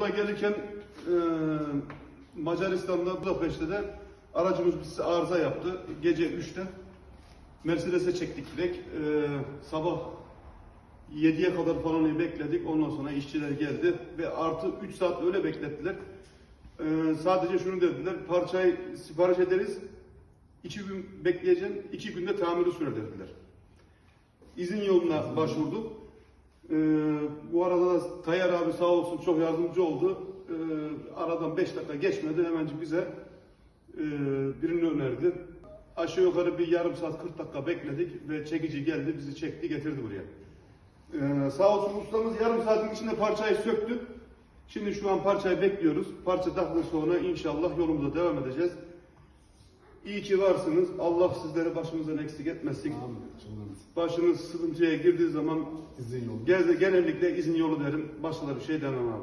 yolda gelirken e, Macaristan'da Budapeşte de aracımız bir arıza yaptı. Gece 3'te Mercedes'e çektik direkt. E, sabah 7'ye kadar falan bekledik. Ondan sonra işçiler geldi ve artı 3 saat öyle beklettiler. E, sadece şunu dediler. Parçayı sipariş ederiz. 2 gün bekleyeceksin. 2 günde tamirı sürer dediler. İzin yoluna başvurduk. Ee, bu arada da Tayyar abi sağ olsun çok yardımcı oldu. Ee, aradan 5 dakika geçmedi hemencik bize e, birini önerdi. Aşağı yukarı bir yarım saat 40 dakika bekledik ve çekici geldi bizi çekti getirdi buraya. Ee, sağ olsun ustamız yarım saatin içinde parçayı söktü. Şimdi şu an parçayı bekliyoruz. Parça taktıktan sonra inşallah yolumuza devam edeceğiz. İyi ki varsınız. Allah sizleri başımızdan eksik etmesin. Başınız sıkıntıya girdiği zaman İzin yolu. Genellikle izin yolu derim. Başka da bir şey demem abi.